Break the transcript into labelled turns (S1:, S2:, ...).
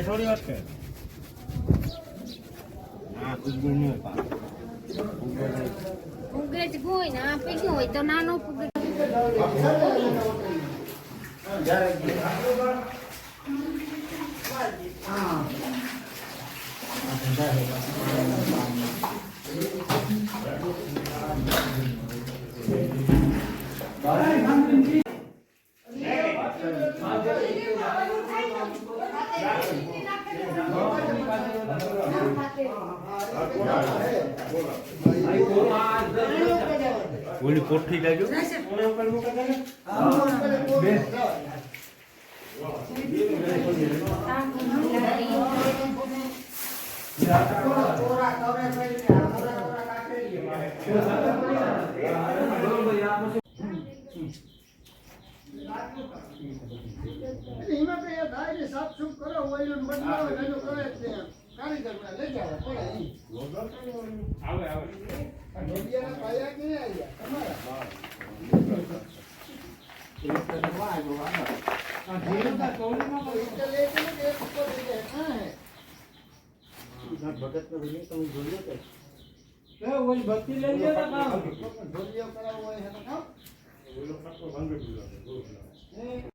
S1: બીજે થોડી વાત કરે હા ખુશબુ નહીં હોય પાક.
S2: ઉગે જ હોય ને આ પીગ્યું હોય તો નાનો પુગે
S1: ઓલી કોઠી
S3: લાગ્યો થાય સાફ સુફ કરો ઓઈલ ને કરે જ તે કારીગર ને લઈ જાવ પડે ઈ. આ ઢોલિયાના પાયા ક્યાં આવ્યા? તમારા? તો ઈંટે લે છે ને કે એક ઉપર લઈ જાય. કાં હે? ઢોલિયો કરાવવો હોય છે તો કાં? હે?